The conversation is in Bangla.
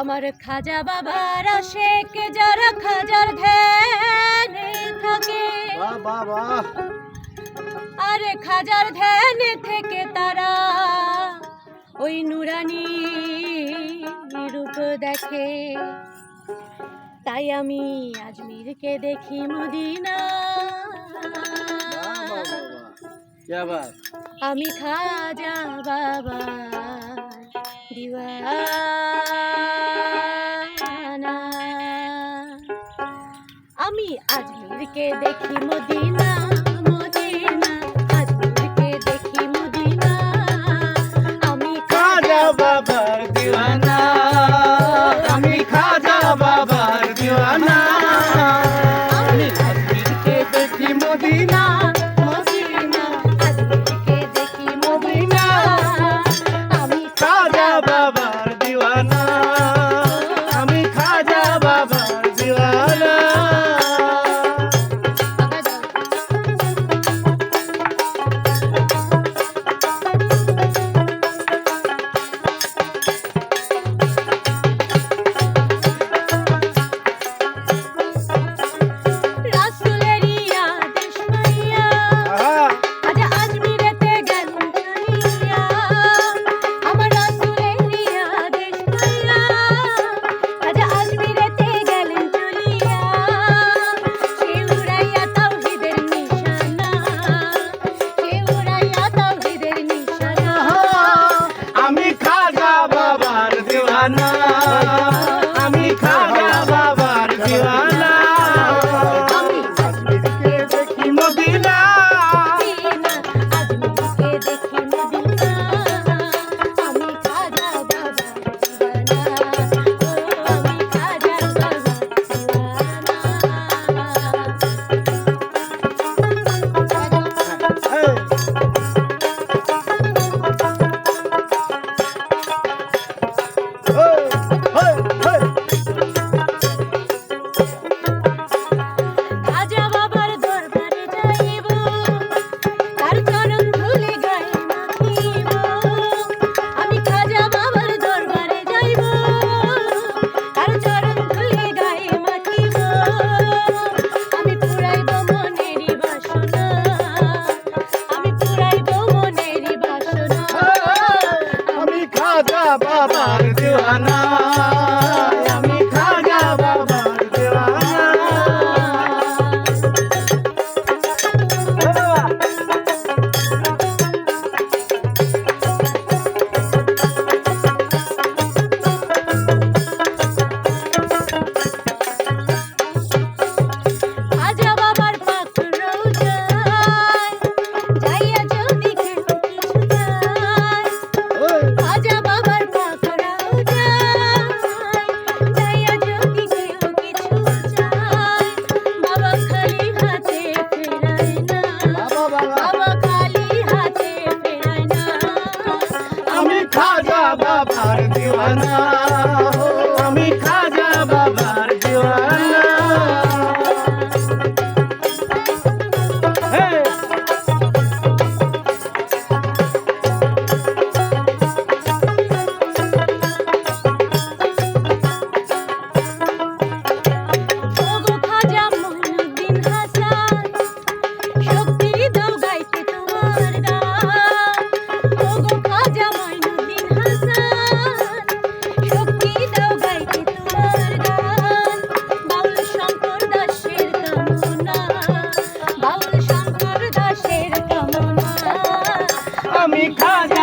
আমার খাজা বাবার শেখ যারা খাজার ধ্যান থাকে। আর খাজার ধ্যানে থেকে তারা ওই নুরানি রূপ দেখে। তাই আমি আজমিরকে দেখি মদিনা। আমি খাজা বাবা দিবা তোমাকে দেখি মদিনা আমার দিওয়ানা আমার দিওয়ানা 감탄